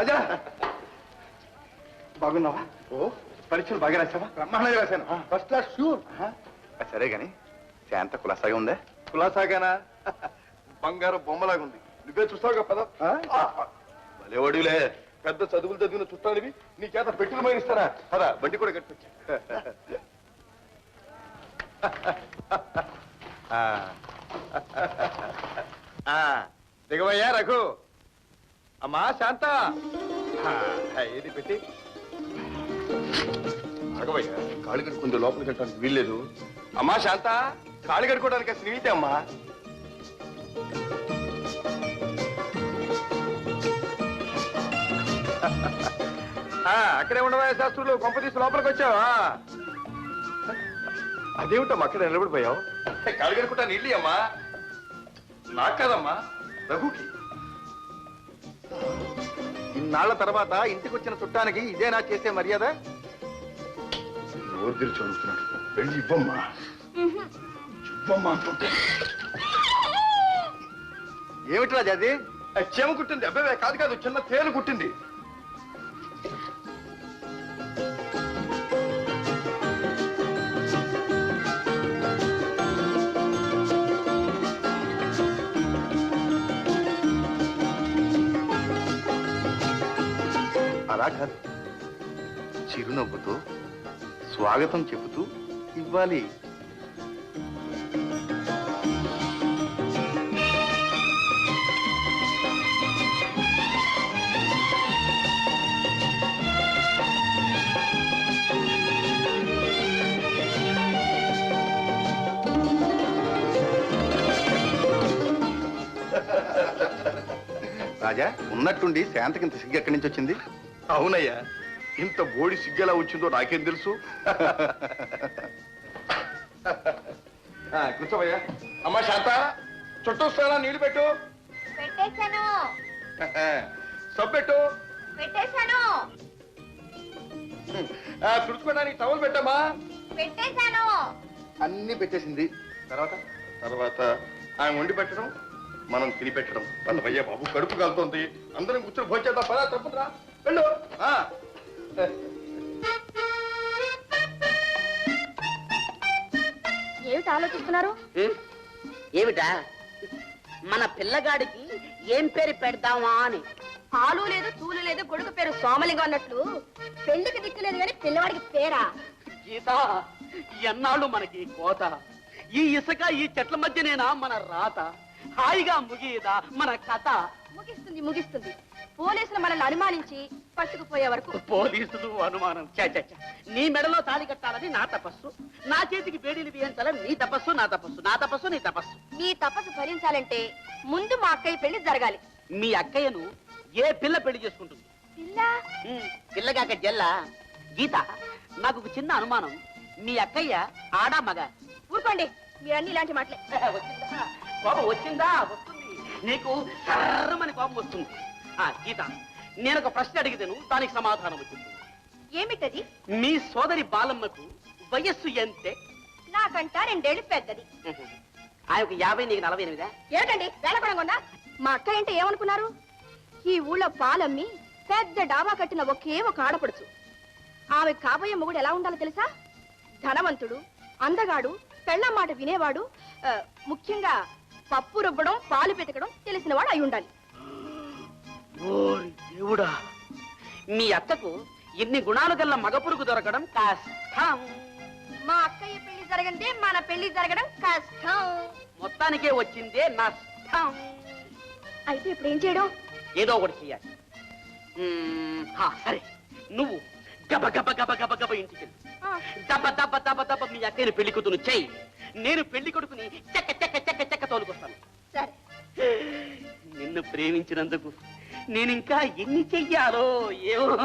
రాజా. బాగున్నావా? ఓ. పరీక్షలు బాగా రాసావా బ్రహ్మాండంగా రాశాను. ఫస్ట్ క్లాస్ షూర్ సరే గాని శాంత కులాసాగా ఉందా? కులాసాగానా? బంగారు బొమ్మలాగా ఉంది. నువ్వే చూస్తావుగా పద. భలే ఒడిలే పెద్ద చదువులు చదివిన చుట్టానివి నీ చేత పెట్టులు మైనిస్తారా పద బండి కూడా కట్టొచ్చు దిగవయ్యా రఘు. అమ్మా శాంత. ఆ, ఏది పెట్టి? అడగవయ్యా కాళ్ళు కడుక్కుంది లోపలికి వెళ్ళడానికి వీల్లేదు. అమ్మా శాంత కాళ్ళు కడుక్కోవడానికి స్నేహితే అమ్మా. అక్కడే ఉండవా శాస్త్రులు? కొంపతీసి లోపలికి వచ్చావా? అదేమిటమ్మా అక్కడ నిలబడిపోయావు? కాళ్ళు కడుక్కుంటా నీళ్ళు అమ్మా నాకు కాదమ్మా రఘుకి. ఇన్నాళ్ళ తర్వాత ఇంటికి వచ్చిన చుట్టానికి ఇదేనా చేసే మర్యాద? నోరు తెరిచి అడుగుతున్నాడు వెళ్ళి ఇవ్వమ్మా. ఇవ్వమ్మా అంటుంటే. ఏమిటి రాజా అది? చెమ కుట్టింది. అబ్బాయి కాదు కాదు చిన్న తేలు కుట్టింది. చిరునవ్వుతో స్వాగతం చెబుతూ ఇవ్వాలి. రాజా ఉన్నట్టుండి శాంతకింత సిగ్గు ఎక్కడి నుంచి వచ్చింది? అవునయ్యా. ఇంత బోడి సిగ్గెలా వచ్చిందో నాకేం తెలుసు? ఆ, కూర్చోవయ్యా. అమ్మా శాంత చుట్టూ వస్తానా నీళ్ళు పెట్టు. పెట్టేశాను. సబ్బు పెట్టు పెట్టేశాను ఆ, తుడుచుకోవడానికి టవల్ పెట్టమ్మా. పెట్టేశాను. అన్ని పెట్టేసింది. తర్వాత? తర్వాత ఆయన వండి పెట్టడం మనం తిని పెట్టడం. పల్లవయ్య బాబు కడుపు కాలుతోంది అందరం కూర్చొని భోజేద్దాం పదా తప్పురా వెళ్ళు. ఆ. ఏమిటి ఆలోచిస్తున్నారు? ఏమిటా? మన పిల్లగాడికి ఏం పేరు పెడదామా అని. పాలు లేదు తూలు లేదు కొడుకు పేరు సోమలింగం అన్నట్లు. పెళ్ళికి దిక్కులేదు కానీ పిల్లవాడికి పేరా? గీత ఎన్నాళ్ళు మనకి కోత? ఈ ఇసుక ఈ చెట్ల మధ్యనేనా మన రాత? హాయిగా ముగియదా మన కథ? ముగిస్తుంది ముగిస్తుంది. పోలీసులు మనల్ని అనుమానించి పట్టుకుపోయే వరకు పోలీసులు అనుమానం. చ, చ, చ. నీ మెడలో తాళి కట్టాలని నా తపస్సు. నా చేతికి బేడీలు వేయించాలని నీ తపస్సు నా తపస్సు నా తపస్సు నీ తపస్సు. మీ తపస్సు భరించాలంటే ముందు మా అక్కయ్య పెళ్ళి జరగాలి. మీ అక్కయ్యను ఏ పిల్ల పెళ్ళి చేసుకుంటుంది? పిల్ల? పిల్లగాక జల్ల. గీత నాకు ఒక చిన్న అనుమానం. మీ అక్కయ్య ఆడా మగ? ఊరుకోండి మీరన్నీ ఇలాంటి మాటలే. వచ్చిందా? కోపం వచ్చిందా? వస్తుంది. నీకు సర్రమని కోపం వస్తుంది. ఆ గీత నేను ఒక ప్రశ్న అడిగితేను దానికి సమాధానం వచ్చింది. ఏమిటది? మీ సోదరి బాలమ్మకు వయస్సు ఎంతే? నాకంట రెండేళ్ళు పెద్దది. ఆయనకు యాభై నీకు నలభై ఎనిమిదా? ఏమిటండి? వేళకొడంగా మా అక్క అంటే ఏమనుకున్నారు? ఈ ఊళ్ళో పాలమ్మి పెద్ద డాబా కట్టిన ఒకే ఒక ఆడపడుచు. ఆమె కాబోయే మొగుడు ఎలా ఉండాలో తెలుసా? ధనవంతుడు అందగాడు పెళ్ళం మాట వినేవాడు ఆ, ముఖ్యంగా పప్పు రుబ్బడం పాలు పెతకడం తెలిసినవాడు అయి ఉండాలి. ఓరి దేవుడా. మీ అక్కకు ఇన్ని గుణాలు గల్ల మగపురుగు దొరకడం కష్టం. మా అక్కయ్య పెళ్ళి జరగంటే మన పెళ్ళి జరగడం కష్టం. మొత్తానికే వచ్చిందే నష్టం. అయితే ఇప్పుడు ఏం చేయడం? ఏదో ఒకటి చెయ్యాలి. మ్మ్, హా, సరే. నువ్వు గబ గబ గబ గబ గబ ఇంటికి వెళ్ళు. ఆ, దబ దబ దబ దబ మీ అక్కని పెళ్ళి కూతురు చెయ్యి. నేను పెళ్ళి కొడుకుని చెక్క చెక్క చెక్క చెక్క తోలుకొస్తాను. సరే. నిన్ను ప్రేమించినందుకు నేను ఇంకా ఎన్ని చెయ్యాలో ఏమో.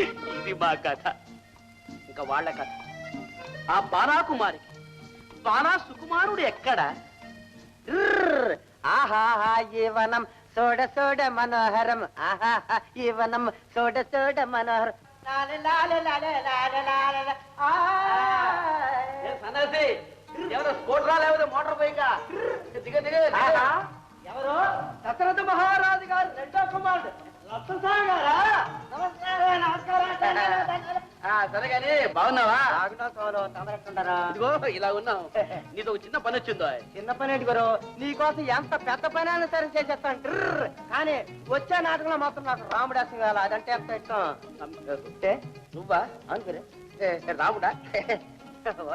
ఇది మా కథ. ఇంకా వాళ్ళ కథ. ఆ బాలాకుమారి బాలా సుకుమారుడు ఎక్కడ. ఆహాహా ఈవనం సోడ సోడ మనోహరం. ఆహాహా ఈవనం సోడ సోడ మనోహరం. లాల లాల లాల లాల లాల లా. ఆ. దశరథ మహారాజు గారు రెండో కుమారుడు. రత్నసాయి సరే బాగున్నావా? ఇలా ఉన్నావు. నీతో ఒక చిన్న పని వచ్చిందో? చిన్న పని ఏంటి గురు? నీకోసం ఎంత పెద్ద పని అయినా సరే చేసేస్తాను. కానీ వచ్చే నాటకంలో మాత్రం నాకు రాముడాసం కావాలి. అదంటే ఎంత ఇష్టం? నువ్వా? అవును రాముడా?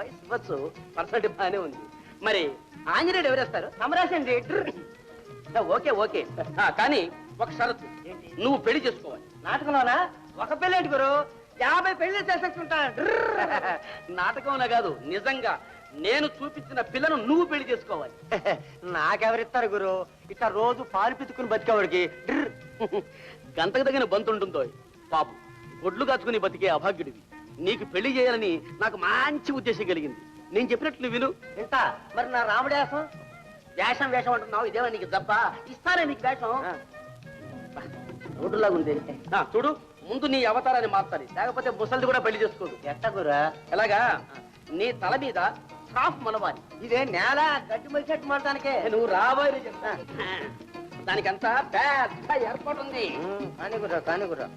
ఇవ్వచ్చు పర్సెంట్ బాగానే ఉంది. మరి ఆంజనేయుడు ఎవరేస్తారు? సమరాశండి ఓకే ఓకే. కానీ ఒక షరతు? నువ్వు పెళ్ళి చేసుకోవాలి. నాటకంలోనా? ఒక పెళ్ళి ఏంటి గురు? యాభై పెళ్ళి ట్రర్. నాటకంలో కాదు నిజంగా. నేను చూపించిన పిల్లను నువ్వు పెళ్ళి చేసుకోవాలి. నాకెవరిస్తారు గురు? ఇట్లా రోజు పాలు పితుకుని బతికేవాడికి. గంటకు తగిన బంతుంటుందో పాపం. గొడ్లు కాచుకుని బతికే అభాగ్యుడివి. నీకు పెళ్ళి చేయాలని నాకు మంచి ఉద్దేశం కలిగింది. నేను చెప్పినట్లు విను. ఇంత మరి నా రాముడాసం వేషం వేషం అంటున్నావు. ఇదేమో నీకు దప్ప ఇస్తానే నీకు వేషం. రోడ్డులాగా ఉంది ఆ, చూడు ముందు నీ అవతారాన్ని మార్చాలి. లేకపోతే ముసలిది కూడా పెళ్ళి చేసుకోదు. ఎట్ట గురు ఎలాగా? నీ తల మీద సాఫ్ మనవాలి ఇదే నేల గడ్డి మలిచెట్టు మాడటానికే నువ్వు రాబోయే చెప్తా దానికంతా పెద్ద ఏర్పాటు ఉంది కాని గురు కాని గురు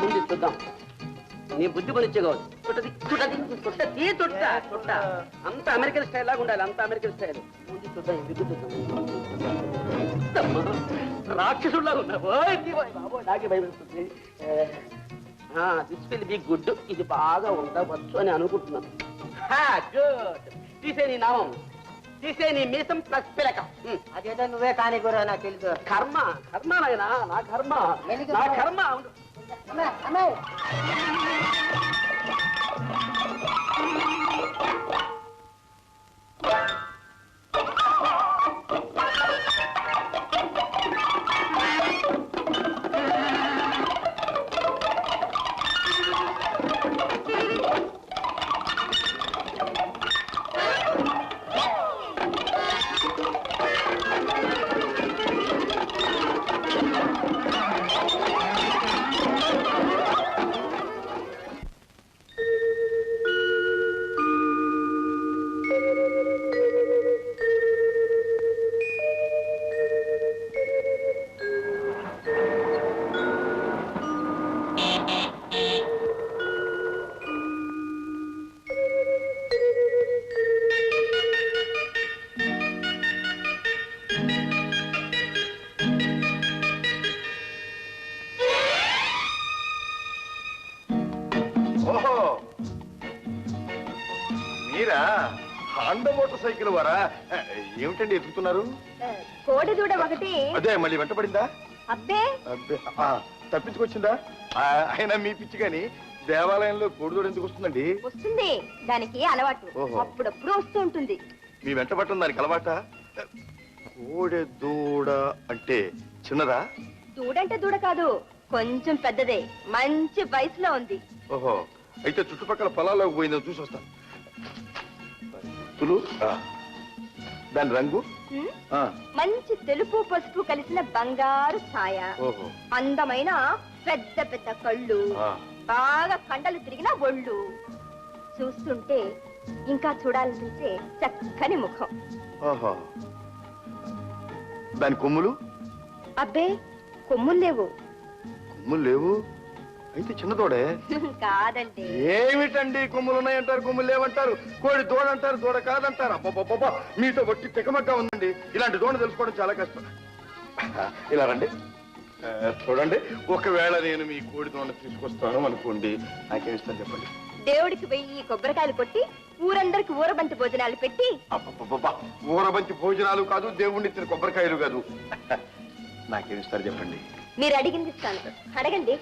ముందు చూద్దాం. నీ బుద్ధి పనిచ్చే కాదు చుట్టది చుట్టది చుట్టది చుట్ట చుట్ట అంత అమెరికన్ స్టైల్ లాగా ఉండాలి అంత అమెరికన్ స్టైల్. ముందు రాక్షసుడిలాగా ఉన్నావు. నాకే దిస్ విల్ బి గుడ్ ఇది బాగా ఉండవచ్చు అని అనుకుంటున్నాను. గుడ్ తీసే నీ నామం. తీసే నీ మీసం ప్లస్ పిలక. అదేదో నువ్వే కాని గురు నాకు తెలుసు. కర్మ కర్మ నాయనా నా కర్మ. నా కర్మ. ఉండు. ఓహో మీరా? హాండా మోటార్ సైకిల్ వారా? ఏమిటండి ఎత్తుకుతున్నారు కోడి దూడ ఒకటి. అదే మళ్ళీ వెంటపడిందా అబ్బే. అబ్బే, ఆ, తప్పించుకొచ్చిందా? ఆ, అయినా మీ పిచ్చి కానీ దేవాలయంలో కోడిదోడు ఎందుకు వస్తుందండి? వస్తుంది. దానికి అలవాటు. ఓహో. అప్పుడప్పుడు వస్తూ ఉంటుంది. మీ వెంట పట్టడం దానికి అలవాట? కోడె దూడ అంటే చిన్నదా? దూడంటే దూడ కాదు. కొంచెం పెద్దదే. మంచి వయసులో ఉంది. ఓహో. అయితే చుట్టుపక్కల పొలాల్లోకి పోయిందో చూసి వస్తాను. తులు. దాని రంగు? ఆ, మంచి తెలుపు పసుపు కలిసిన బంగారు ఛాయ ఓహో. అందమైన పెద్ద పెద్ద కళ్ళు. ఆ, బాగా కండలు తిరిగిన ఒళ్ళు. చూస్తుంటే ఇంకా చూడాలనిపించే చక్కని ముఖం. ఓహో. దాని కొమ్ములు? అబ్బే కొమ్ములు లేవు. కొమ్ములు లేవు? అయితే చిన్నదోడే కాదండి. ఏమిటండి కొమ్ములు ఉన్నాయంటారు కొమ్ములు లేవంటారు? కోడి దూడ అంటారు దూడ కాదంటారు? అబ్బబ్బబ్బబ్బా మీతో వట్టి తికమగ్గా ఉందండి. ఇలాంటి దూడ తెలుసుకోవడం చాలా కష్టం. ఇలా రండి. చూడండి ఒకవేళ నేను మీ కోడి దూడ తీసుకొస్తాను అనుకోండి నాకేం ఇష్టం చెప్పండి. దేవుడికి వెయ్యి కొబ్బరికాయలు కొట్టి ఊరందరికి ఊరబంతి భోజనాలు పెట్టి. ఊరబంతి భోజనాలు కాదు దేవుణ్ణి ఇచ్చిన కొబ్బరికాయలు కాదు. నాకేం ఇస్తారు చెప్పండి? మీరు అడిగింది ఇస్తాను అడగండి.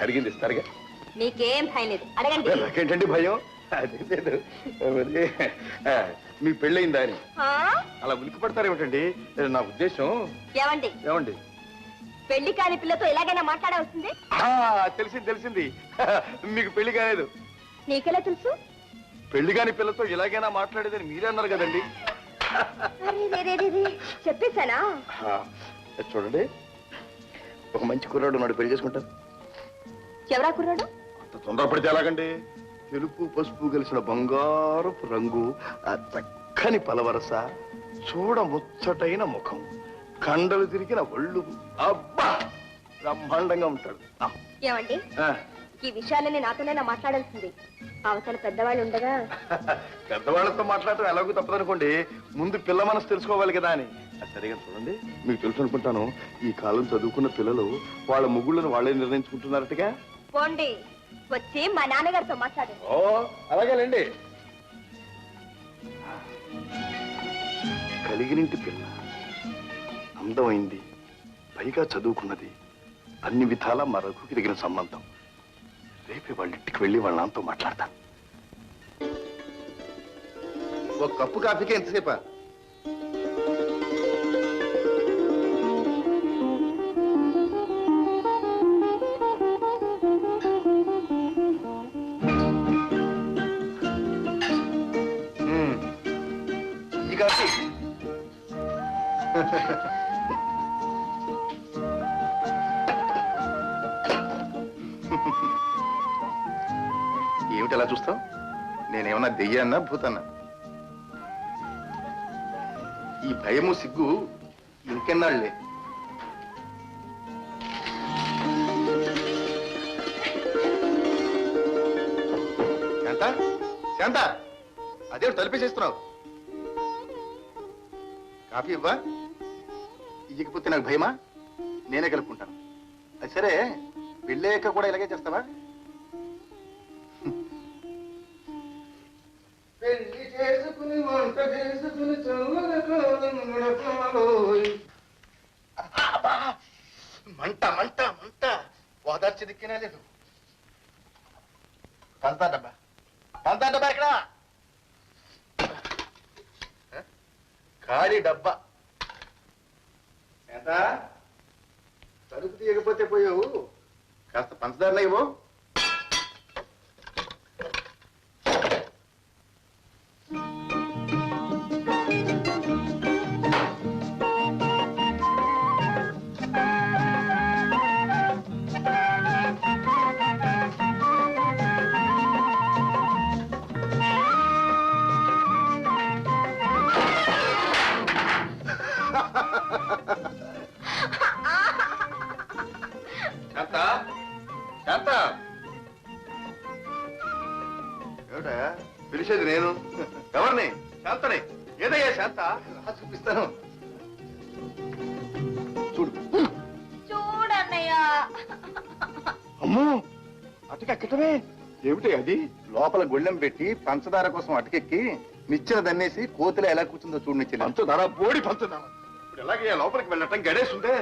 అడిగింది ఇస్తారుగా? మీకేం భయం లేదు. అడగండి. నాకేంటండి భయం? అది లేదు. మరి, ఆ, మీ పెళ్ళయిందా అని. ఆ? అలా ఉలికి పడతారేమిటండి నా ఉద్దేశం? ఏమండి? ఏమండి? పెళ్ళి కాని పిల్లతో ఎలాగైనా మాట్లాడవలసింది? తెలిసింది తెలిసింది. మీకు పెళ్ళి కాలేదు. నీకెలా తెలుసు? పెళ్ళి కాని పిల్లతో ఎలాగైనా మాట్లాడేదని మీరే అన్నారు కదండి. చెప్పేశానా? చూడండి. ఒక మంచి కుర్రాడు నాడు పెళ్ళి చేసుకుంటారు ఎవరా కుర్రాడు? అంత తొందరపడితే ఎలాగండి? తెలుపు పసుపు కలిసిన బంగారపు రంగు ఆ చక్కని పలవరస చూడ ముచ్చటైన ముఖం కండలు తిరిగిన ఒళ్ళు. అబ్బా! బ్రహ్మాండంగా ఉంటాడు. ఆ, ఏమండి? ఆ, ఈ విషయాలన్నీ నాతోనైనా మాట్లాడాల్సింది. అవతల పెద్దవాళ్ళు ఉండగా. పెద్దవాళ్ళతో మాట్లాడటం ఎలాగో తప్పదనుకోండి. ముందు పిల్ల మనసు తెలుసుకోవాలి కదా అని. సరిగా చూడండి. మీకు తెలుసు అనుకుంటాను ఈ కాలం చదువుకున్న పిల్లలు వాళ్ళ ముగ్గులను వాళ్ళే నిర్ణయించుకుంటున్నారట్టుగా పోండి వచ్చి మా నాన్నగారితో మాట్లాడండి. ఓ అలాగేలేండి కలిగినింటి పిల్ల అందమైంది పైగా చదువుకున్నది అన్ని విధాలా మరకు తిరిగిన సంబంధం. రేపే వాళ్ళ ఇంటికి వెళ్ళి వాళ్ళ నాన్నతో మాట్లాడతాను ఒక కప్పు కాఫీకి ఎంతసేపా? నేనేమన్నా దెయ్యాన్నా భూతన్నా? ఈ భయము సిగ్గు ఇంకెన్నాళ్ళే శాంత శాంత! అదే తలిపేసేస్తున్నావు? కాఫీ ఇవ్వా? ఇయ్యకపోతే నాకు భయమా? నేనే కలుపుకుంటాను. అది సరే వెళ్ళాక కూడా ఇలాగే చేస్తావా? రాలేదు. దిక్కినా పంతా డబ్బా పంతా డబ్బా ఎక్కడ ఖాళీ డబ్బా. ఎంత తలుపు తీయకపోతే పోయావు? కాస్త పంచదారనే పిలిచేది నేను. ఎవరిని? శాంతని. ఏదయ్యా శాంత? రా చూపిస్తాను. చూడు. చూడన్నయ్యా. అమ్మో అటుకెక్కటమే? ఏమిటి అది? లోపల గొళ్ళెం పెట్టి పంచదార కోసం అటుకెక్కి నిచ్చెన దన్నేసి కోతిలో ఎలా కూర్చుందో చూడు నిచ్చెన పంచదార బోడి పంచదార. ఇప్పుడు ఎలాగే లోపలికి వెళ్ళటం? గడేసుంటే.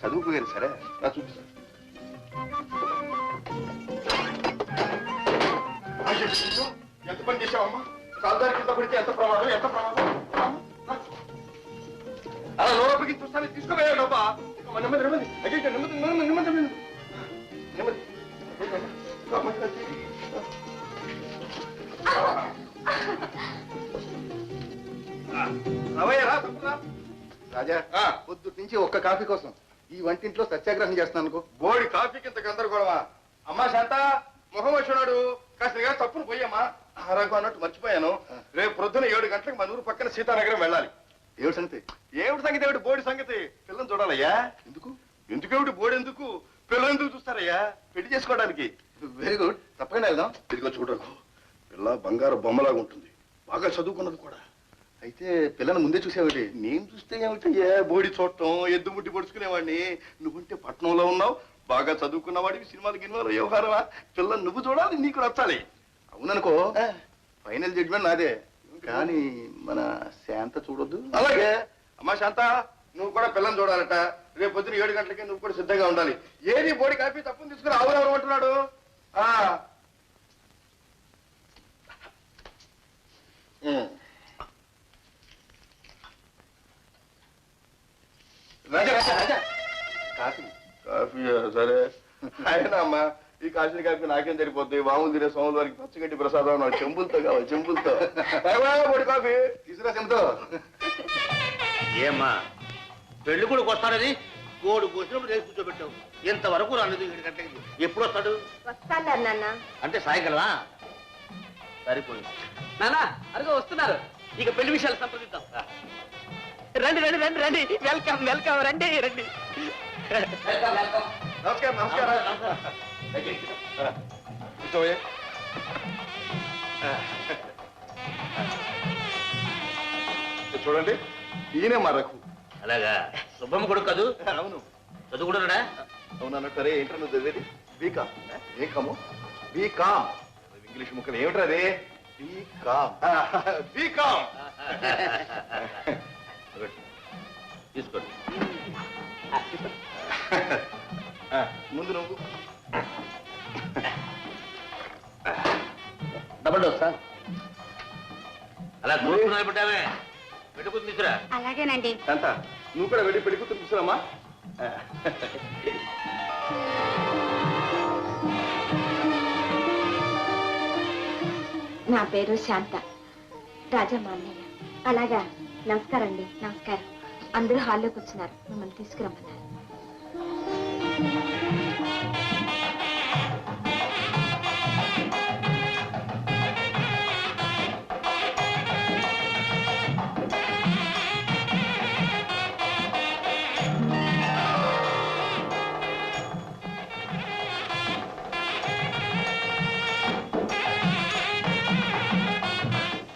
చదువుకోగారు సరే. రా చూపిస్తా ఎంత పని చేసావమ్మా కాల్దారి కింద పడితే ఎంత ప్రమాదం ఎంత ప్రమాదం అలా లోపలికి చూస్తాను తీసుకోపోయాడు డబ్బా నెమ్మది నెమ్మది అయ్యో నెమ్మది నెమ్మది నెమ్మది నెమ్మది నెమ్మది రాజా పొద్దు నుంచి ఒక్క కాఫీ కోసం ఈ వంటింట్లో సత్యాగ్రహం చేస్తున్నాను అనుకో. బోడి కాఫీకి ఇంత గందరగోళమా? అమ్మా శాంత మొహం వచ్చాడు కాస్త తప్పును పోయమ్మా ఆరాకు అన్నట్టు మర్చిపోయాను. రేపు ప్రొద్దున ఏడు గంటలకు మన ఊరు పక్కన సీతానగరం వెళ్ళాలి. ఏమిటి సంగతి? ఏమిటి సంగతి? ఏమిటి బోడి సంగతి? పిల్లని చూడాలయ్యా. ఎందుకు? ఎందుకు ఏమిటి బోడి ఎందుకు? పిల్లలు ఎందుకు చూస్తారయ్యా? పెళ్ళి చేసుకోవడానికి. వెరీ గుడ్ తప్పకుండా వెళ్దాం. ఇదిగో చూడకు. పిల్ల బంగారు బొమ్మలాగా ఉంటుంది. బాగా చదువుకున్నది కూడా. అయితే పిల్లని ముందే చూసేవాడి నేను చూస్తే ఏమిటయ్యా? బోడి చూడటం ఎద్దు ముట్టి పొడుచుకునేవాడిని. నువ్వుంటే పట్నంలో ఉన్నావు బాగా చదువుకున్నవాడివి సినిమాలు గినిమాలు వ్యవహారమా? పిల్లని నువ్వు చూడాలి నీకు నచ్చాలి. అవుననుకో ఫైనల్ జడ్జ్మెంట్ నాదే. కానీ మన శాంత చూడొద్దు. అలాగే. అమ్మా శాంత నువ్వు కూడా పిల్లని చూడాలట. రేపు పొద్దున ఏడు గంటలకి నువ్వు కూడా సిద్ధంగా ఉండాలి. ఏది బోడి కాపీ తప్పుని తీసుకుని ఆవురెవరు అంటున్నాడు. రాజా రాజా రాజా. కాఫీ సరే. అయినా అమ్మా ఈ కాశీ కాఫీ నాకేం సరిపోద్ది? వాము తినే సోముల వారికి పచ్చగడ్డి ప్రసాదం నాకు చెంబులతో కావాలి చెంబులతో. పొడి కాఫీ? తీసుకురా చెంబుతో. ఏమ్మా పెళ్ళి కొడుకు వస్తాడని కోడి కోసినప్పుడు రేపు కూర్చోబెట్టావు. ఇంతవరకు రాలేదు ఏడు గంటలకి. ఎప్పుడు వస్తాడు? వస్తాను నాన్న అంటే సాయంకాలమా? సరిపోయింది. నానా అరుగు వస్తున్నారు. ఇక పెళ్ళి విషయాలు సంప్రదిద్దాం. రండి రండి రండి రండి. వెల్కమ్ వెల్కమ్ రండి రండి. నమస్కారం. నమస్కారం కూర్చోయే చూడండి ఈయనే మా రఘు. అలాగా? సుబ్బమ్మ కొడుకు కాదు? అవును. చదువుకుంటున్నాడా అవును అన్నట్టు ఏంటో నువ్వు చదివేది బీకామ్. బీకాము? బీకామ్. ఇంగ్లీష్ ముక్కలు. ఏమిట్రా అదే? బీకామ్. బీకామ్. తీసుకోండి. ముందు నువ్వు. Double dose sir. అలా కూర్చుని పెట్టామే పెట్టుకుని తీసురా అలాగేనండి. ఎంత నువ్వు కూడా వెళ్ళి కూతురు చూసారమ్మా నా పేరు శాంత. రాజా మా అన్నయ్య అలాగా నమస్కారం అండి నమస్కారం. అందరూ హాల్లో కూర్చున్నారు. మిమ్మల్ని తీసుకురమ్మన్నారు.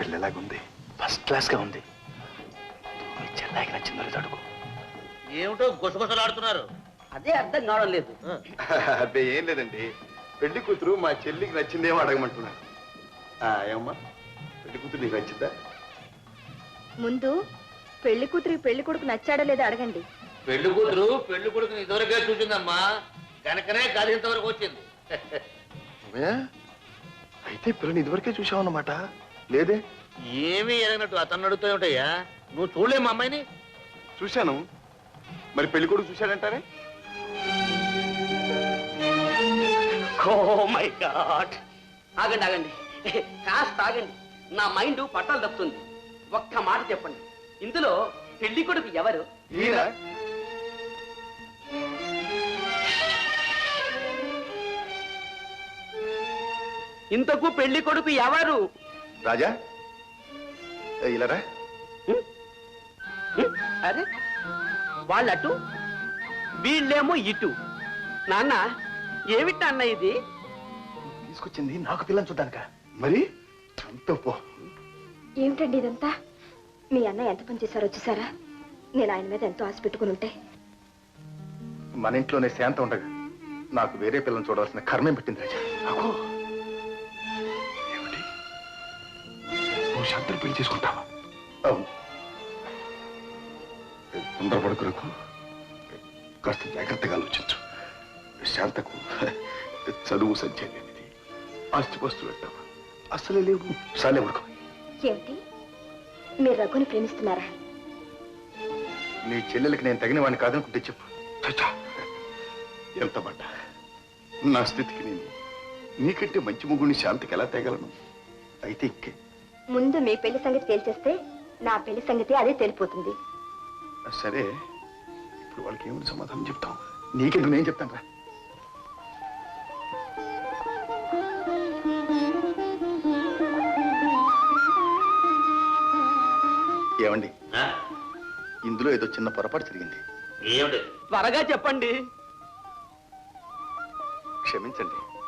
పిల్లలాగుంది. ఫస్ట్ క్లాస్గా ఉంది. మీ చెల్లాకి నచ్చిందో లేదో అడుగు ఏమిటో గుసగుసలు ఆడుతున్నారు అదే అర్థం కావడం లేదు. అబ్బే ఏం లేదండి. పెళ్ళి కూతురు మా చెల్లికి నచ్చిందేమో అడగమంటున్నాను ఆ, ఏమమ్మా? పెళ్ళి కూతురు నీకు నచ్చిందా? ముందు పెళ్ళి కూతురి పెళ్ళి కొడుకు నచ్చాడో లేదో అడగండి. పెళ్ళి కూతురు పెళ్ళి కొడుకుని ఇదివరకే చూసిందమ్మా. కనుకనే గది ఇంతవరకు వచ్చింది. అయితే పిల్లని ఇదివరకే చూసావు అన్నమాట లేదే? ఏమీ ఎరగనట్టు అతను అడుగుతూ ఉంటాయా? నువ్వు చూడలేము మా అమ్మాయిని? చూశాను. మరి పెళ్ళి కొడుకు చూశాడంటారే? ఓ మై గాడ్ ఆగండి ఆగండి. కాస్త ఆగండి. నా మైండ్ పట్టాలు తప్పుతుంది. ఒక్క మాట చెప్పండి. ఇందులో పెళ్ళి కొడుకు ఎవరు? ఇంతకు పెళ్ళి కొడుకు ఎవరు? రాజా? ఇలారా? అరే వాళ్ళటు? వీళ్ళేమో ఇటు. నాన్న ఏమిటి నాన్న ఇది? తీసుకొచ్చింది నాకు పిల్లని చూడ్డానిక? మరి? అంత పో. ఏమిటండి ఇదంతా? మీ అన్నయ్య ఎంత పని చేశారో చూసారా నేను ఆయన మీద ఎంతో ఆశ పెట్టుకుని ఉంటే. మన ఇంట్లోనే శాంత ఉండగా నాకు వేరే పిల్లని చూడవలసిన కర్మేం పెట్టింది రాజా? నాకు ఏమిటి? నువ్వు శాంతను పెళ్ళి చేసుకుంటావా? అవును. తొందరపడుకురకు కాస్త జాగ్రత్తగా ఆలోచించు. శాంతకు చదువు సంచయ లేనిది. ఆస్తిపస్తులు పెట్టావా అసలే లేవు. సాలే ఉడుకో ఏమిటి? మీరు రఘుని ప్రేమిస్తున్నారా? నీ చెల్లెలకి నేను తగిన వాడిని కాదనుకుంటే చెప్పు. ఎంత పడ్డా నా స్థితికి నేను నీకంటే మంచి ముగ్గుని శాంతికి ఎలా తేగలను? అయితే ఇంకే. ముందు మీ పెళ్ళి సంగతి తేల్చేస్తే నా పెళ్ళి సంగతి అదే తెలిపోతుంది. సరే ఇప్పుడు వాళ్ళకి ఏమిటి సమాధానం చెప్తాం నీకెందుకు నేను చెప్తాను రా ఏమండి? ఇందులో ఏదో చిన్న పొరపాటు జరిగింది. ఏమిటి? త్వరగా చెప్పండి. క్షమించండి.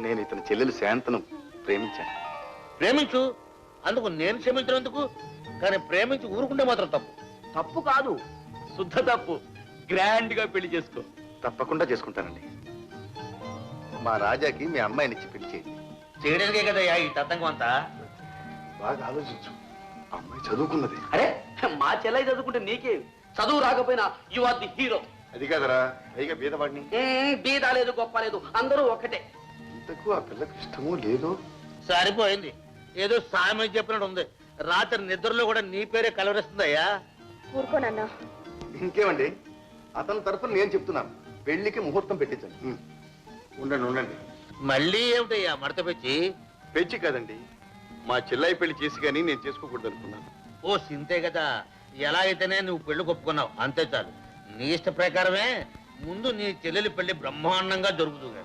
నేను ఇతని చెల్లెలు శాంతను ప్రేమించాను. ప్రేమించు? అందుకు నేను క్షమించినందుకు? కానీ ప్రేమించి ఊరుకుంటే మాత్రం తప్పు. తప్పు కాదు. శుద్ధ తప్పు. గ్రాండ్గా పెళ్ళి చేసుకో. తప్పకుండా చేసుకుంటానండి. మా రాజాకి మీ అమ్మాయినిచ్చి పెళ్ళి చేయండి. చేయడానికే కదయ్యా ఈ తతంగం అంతా? బాగా ఆలోచించు. అమ్మాయి చదువుకున్నది. అరే మా చెల్లై చదువుకుంటే నీకే. చదువు రాకపోయినా యు ఆర్ ది హీరో అది కాదరా పైగా బీదవాడిని. బీద లేదు గొప్ప లేదు అందరూ ఒక్కటే. ఇంతకు ఆ పిల్లకి ఇష్టమో లేదో? సరిపోయింది. ఏదో సామె చెప్పినట్టు ఉంది. రాత్రి నిద్రలో కూడా నీ పేరే కలవరిస్తుందయ్యా. ఊరుకోనన్నా ఇంకేమండి? అతని తరఫున నేను చెప్తున్నాను. పెళ్ళికి ముహూర్తం పెట్టించండి. ఉండండి ఉండండి. మళ్ళీ ఏమిటయ్యా మడత పెట్టి? పెంచి కాదండి. మా చెల్లయ్య పెళ్ళి చేసి కానీ నేను చేసుకోకూడదు అనుకున్నాను. ఓ సింతే కదా. ఎలా అయితేనే నువ్వు పెళ్ళి కొప్పుకున్నావు. అంతే చాలు. నీ ఇష్ట ప్రకారమే ముందు నీ చెల్లెలి పెళ్ళి బ్రహ్మాండంగా జరుగుతుంది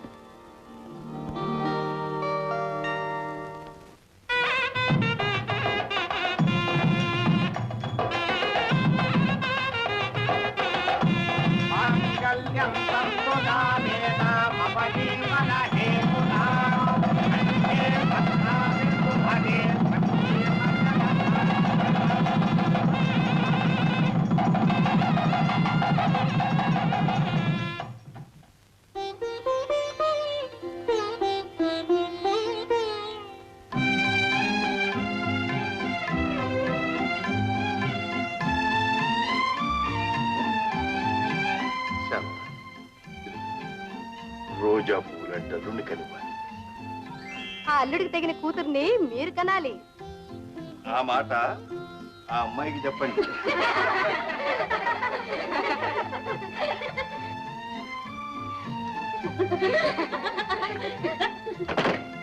మీరు కనాలి. ఆ మాట ఆ అమ్మాయికి చెప్పండి.